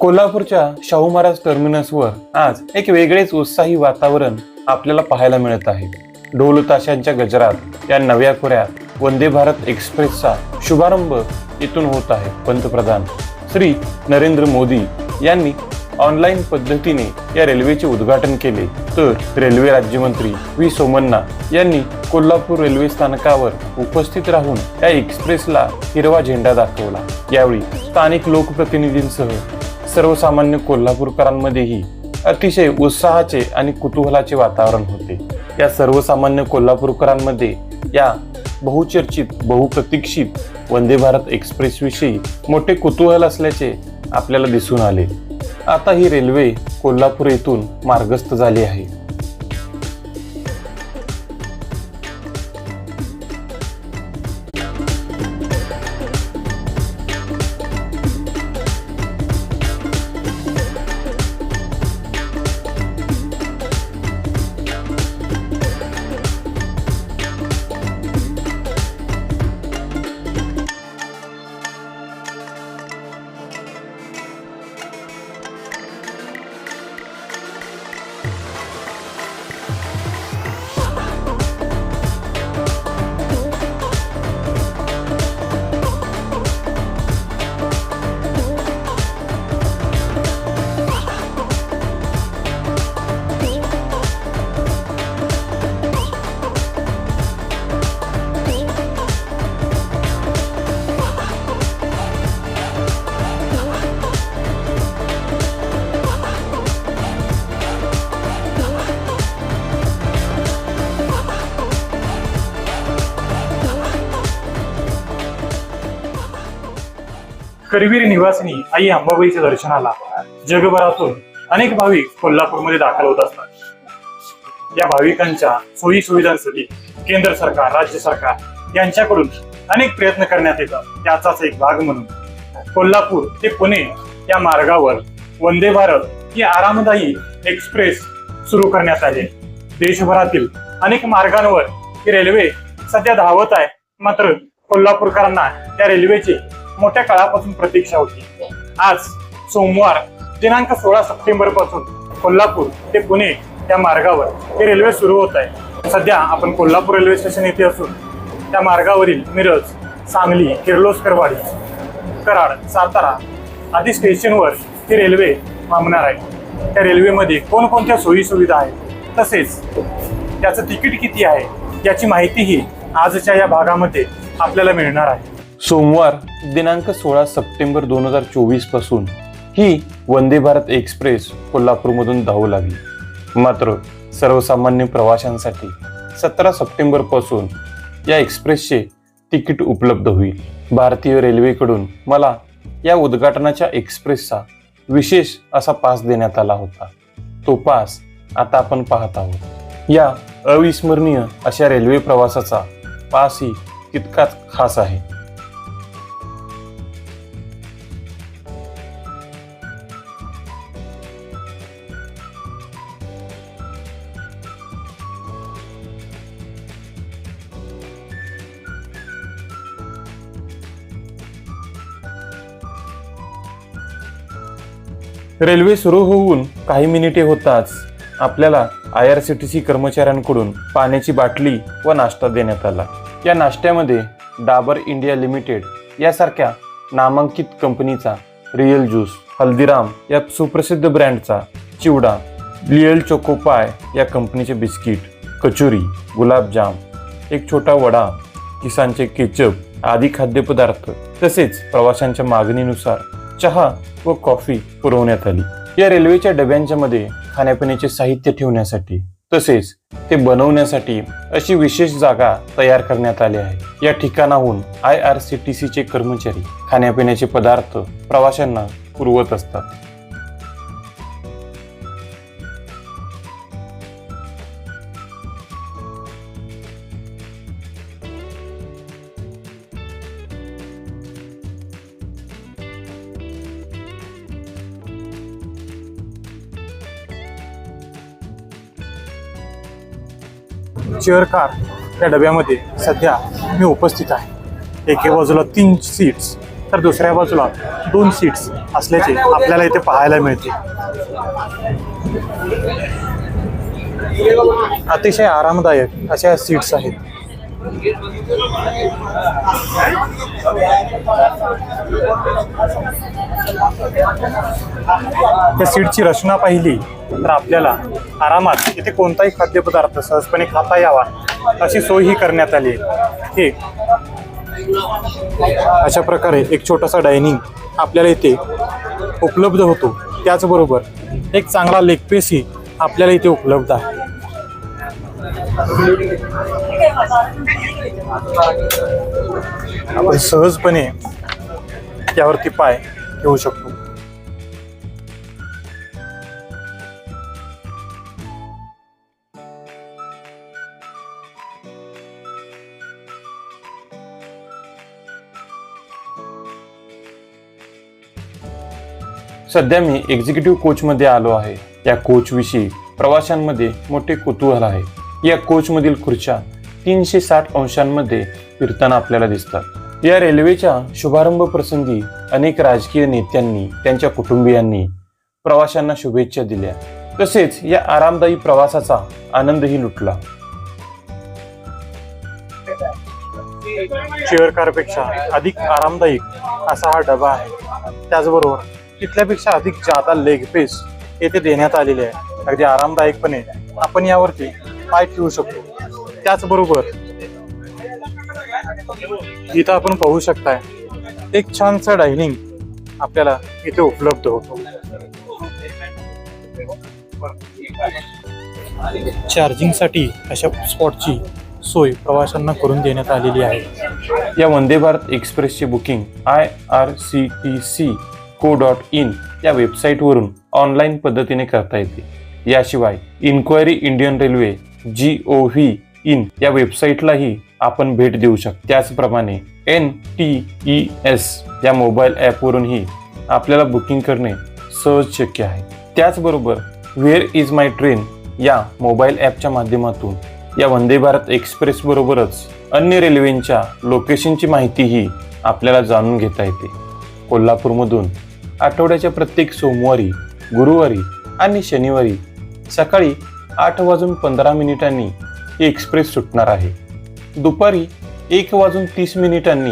कोल्हापूरच्या शाहू महाराज टर्मिनसवर आज एक वेगळेच उत्साही वातावरण आपल्याला पाहायला मिळत आहे. ढोल ताशांच्या गजरात या नव्या खोऱ्यात वंदे भारत एक्सप्रेसचा शुभारंभ इथून होत आहे पंतप्रधान. श्री नरेंद्र मोदी यांनी ऑनलाईन पद्धतीने या रेल्वेचे उद्घाटन केले. तर रेल्वे राज्यमंत्री व्ही. सोमन्ना यांनी कोल्हापूर रेल्वे स्थानकावर उपस्थित राहून या एक्सप्रेसला हिरवा झेंडा दाखवला. यावेळी स्थानिक लोकप्रतिनिधींसह सर्वसामान्य कोल्हापूरकरांमध्येही अतिशय उत्साहाचे आणि कुतूहलाचे वातावरण होते. या सर्वसामान्य कोल्हापूरकरांमध्ये या बहुचर्चित बहुप्रतीक्षित वंदे भारत एक्सप्रेसविषयी मोठे कुतूहल असल्याचे आपल्याला दिसून आले. आता ही रेल्वे कोल्हापूर येथून मार्गस्थ झाली आहे. करवीर निवासिनी आई अंबाबाईच्या दर्शनाला जगभरातून अनेक भाविक कोल्हापूरमध्ये दाखल होत असतात. या भाविकांच्या सोयी सुविधांसाठी केंद्र सरकार राज्य सरकार यांच्याकडून अनेक प्रयत्न करण्यात येतात. त्याचाच एक भाग म्हणून कोल्हापूर ते पुणे या मार्गावर वंदे भारत ही आरामदायी एक्सप्रेस सुरू करण्यात आली. देशभरातील अनेक मार्गांवर ही रेल्वे सध्या धावत आहे. मात्र कोल्हापूरकरांना त्या रेल्वेची मोठ्या काळापासून प्रतीक्षा होती. आज सोमवार दिनांक सोळा सप्टेंबरपासून कोल्हापूर ते पुणे त्या मार्गावर ही रेल्वे सुरू होत आहे. सध्या आपण कोल्हापूर रेल्वे स्टेशन येथे असून त्या मार्गावरील मिरज सांगली किर्लोस्करवाडी कराड सातारा आदी स्टेशनवर ही रेल्वे थांबणार आहे. त्या रेल्वेमध्ये कोणकोणत्या सोयी सुविधा आहेत? तसेच त्याचं तिकीट किती आहे? याची माहितीही आजच्या या भागामध्ये आपल्याला मिळणार आहे. सोमवार दिनांक सोळा सप्टेंबर दोन हजार चोवीसपासून ही वंदे भारत एक्सप्रेस कोल्हापूरमधून धावू लागली. मात्र सर्वसामान्य प्रवाशांसाठी सतरा सप्टेंबरपासून या एक्सप्रेसचे तिकीट उपलब्ध होईल. भारतीय रेल्वेकडून मला या उद्घाटनाच्या एक्सप्रेसचा विशेष असा पास देण्यात आला होता. तो पास आता आपण पाहत आहोत. या अविस्मरणीय अशा रेल्वे प्रवासाचा पासही तितकाच खास आहे. रेल्वे सुरू होऊन काही मिनिटे होताच आपल्याला I R C T C कर्मचाऱ्यांकडून पाण्याची बाटली व नाश्ता देण्यात आला. या नाश्त्यामध्ये डाबर इंडिया लिमिटेड यासारख्या नामांकित कंपनीचा रिअल ज्यूस हल्दीराम या सुप्रसिद्ध ब्रँडचा चिवडा लियल चोकोपाय या कंपनीचे बिस्किट कचोरी गुलाबजाम एक छोटा वडा किसानचे केचप आदी खाद्यपदार्थ तसेच प्रवाशांच्या मागणीनुसार चहा व कॉफी पुरवण्यात आली. या रेल्वेच्या डब्यांच्या मध्ये खाण्यापिण्याचे साहित्य ठेवण्यासाठी तसेच ते बनवण्यासाठी अशी विशेष जागा तयार करण्यात आली आहे. या ठिकाणाहून आय आर सी टी सीचे कर्मचारी खाण्यापिण्याचे पदार्थ प्रवाशांना पुरवत असतात. चेअर कार या डब्यामध्ये सध्या मी उपस्थित आहे. एके बाजूला तीन सीट्स तर दुसऱ्या बाजूला दोन सीट्स असल्याचे आपल्याला इथे पाहायला मिळते. अतिशय आरामदायक अशा सीट्स आहेत. त्या सीटची रचना पाहिली तर आपल्याला आरामात इथे कोणताही खाद्यपदार्थ सहजपणे खाता यावा अशी सोय ही करण्यात आली आहे. हे अशा प्रकारे एक छोटासा डायनिंग आपल्याला इथे उपलब्ध होतो. त्याचबरोबर एक चांगला लेग पीसही आपल्याला इथे उपलब्ध आहे. आपण सहजपणे त्यावरती पाय ठेवू शकतो. सध्या मी एक्झिक्युटिव्ह कोचमध्ये आलो आहे. या कोचविषयी प्रवाशांमध्ये मोठे कुतूहल आहे. या कोचमधील खुर्च्या तीनशे साठ अंशांमध्ये फिरताना आपल्याला दिसतात. या रेल्वेच्या शुभारंभ प्रसंगी अनेक राजकीय नेत्यांनी त्यांच्या कुटुंबियांनी प्रवाशांना शुभेच्छा दिल्या. तसेच या आरामदायी प्रवासाचा आनंदही लुटला. चेअर कारपेक्षा अधिक आरामदायी असा हा डबा आहे. त्याचबरोबर तिथल्यापेक्षा अधिक जादा लेग पीस येथे देण्यात आलेले आहे. अगदी आरामदायकपणे आपण यावरती पाय ठेवू शकतो. त्याचबरोबर इथं आपण पाहू शकताय एक छानसा डायनिंग आपल्याला इथे उपलब्ध होतो. चार्जिंगसाठी अशा स्पॉटची सोय प्रवाशांना करून देण्यात आलेली आहे. या Vande Bharat एक्सप्रेसचे booking I R C T C co dot in या वेबसाईटवरून ऑनलाईन पद्धतीने करता येते. याशिवाय inquiry Indian railway G O V in या वेबसाईटलाही आपण भेट देऊ शकतो. त्याचप्रमाणे एन टी ई एस या मोबाईल ॲपवरूनही आपल्याला बुकिंग करणे सहज शक्य आहे. त्याचबरोबर वेअर इज माय ट्रेन या मोबाईल ॲपच्या माध्यमातून या वंदे भारत एक्सप्रेसबरोबरच अन्य रेल्वेंच्या लोकेशनची माहितीही आपल्याला जाणून घेता येते. कोल्हापूरमधून आठवड्याच्या प्रत्येक सोमवारी गुरुवारी आणि शनिवारी सकाळी आठ वाजून पंधरा मिनिटांनी ही एक्सप्रेस सुटणार आहे. दुपारी एक वाजून तीस मिनिटांनी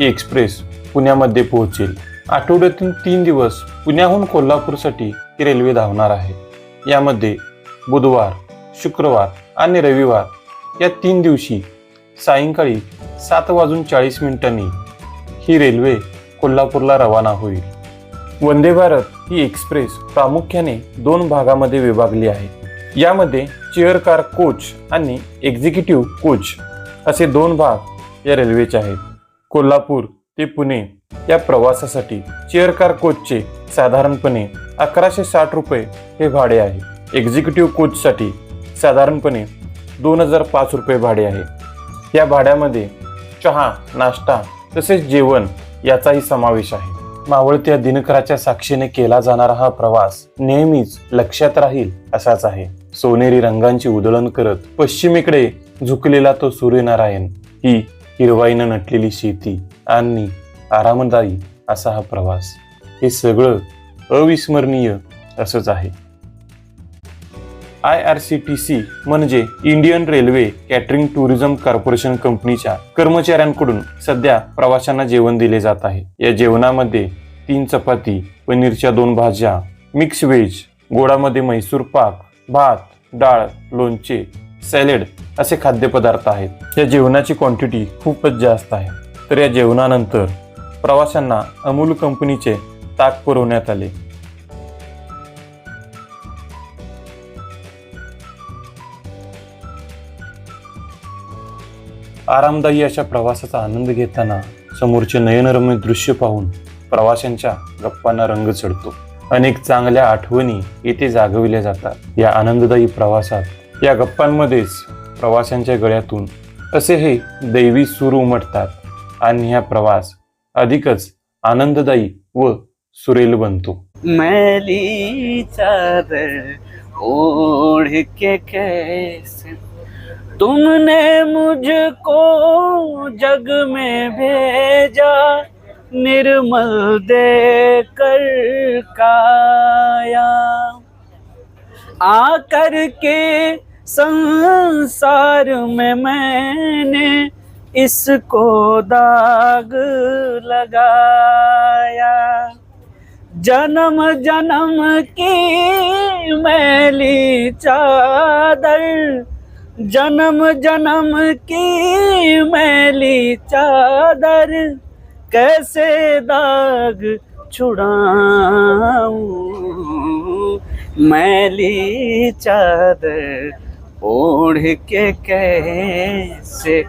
ही एक्सप्रेस पुण्यामध्ये पोहोचेल. आठवड्यातून तीन दिवस पुण्याहून कोल्हापूरसाठी ही रेल्वे धावणार आहे. यामध्ये बुधवार शुक्रवार आणि रविवार या तीन दिवशी सायंकाळी सात वाजून चाळीस मिनिटांनी ही रेल्वे कोल्हापूरला रवाना होईल. वंदे भारत ही एक्सप्रेस प्रामुख्याने दोन भागामध्ये विभागली आहे. यामध्ये चेअर कार कोच आणि एक्झिक्युटिव्ह कोच असे दोन भाग या रेल्वेचे आहेत. कोल्हापूर ते पुणे या प्रवासासाठी चेअर कार कोचचे साधारणपणे अकराशे साठ रुपये हे भाडे आहे. एक्झिक्युटिव्ह कोचसाठी साधारणपणे दोन हजार पाच रुपये भाडे आहे. या भाड्यामध्ये चहा नाश्ता तसेच जेवण याचाही समावेश आहे. मावळत्या दिनकराच्या साक्षीने केला जाणारा हा प्रवास नेहमीच लक्षात राहील असाच आहे. सोनेरी रंगांची उधळण करत पश्चिमेकडे झुकलेला तो सूर्यनारायण ही हिरवाईनं नटलेली शेती आणि आरामदायी असा हा प्रवास. हे सगळं अविस्मरणीय असंच आहे. I R C T C म्हणजे Indian railway catering tourism corporation कंपनीच्या कर्मचाऱ्यांकडून सध्या प्रवाशांना जेवण दिले जात आहे. या जेवणामध्ये तीन चपाती पनीरच्या दोन भाज्या मिक्स व्हेज गोडामध्ये म्हैसूर पाक भात डाळ लोणचे सॅलेड असे खाद्यपदार्थ आहेत. या जेवणाची क्वांटिटी खूपच जास्त आहे. तर या जेवणानंतर प्रवाशांना अमूल कंपनीचे ताक पुरवण्यात आले. आरामदायी अशा प्रवासाचा आनंद घेताना समोरचे नयनरम्य दृश्य पाहून प्रवाशांच्या गप्पांना रंग चढतो. अनेक चांगल्या आठवणी येथे जागविल्या जातात. या आनंददायी प्रवासात या गप्पांमध्येच प्रवाशांच्या गळ्यातून असे हे दैवी सूर उमटतात आणि हा प्रवास अधिकच आनंददायी व सुरेल बनतो. मैली चादर ओढ़ के कैसे तुमने मुझको जग में भेजा निर्मल दे कर काया। आकर के संसार में मैंने इसको दाग लगाया। जन्म जन्म की मैली चादर जन्म जन्म की मैली चादर कैसे दाग छुड़ाऊं? मैली चादर ओढ़ के कैसे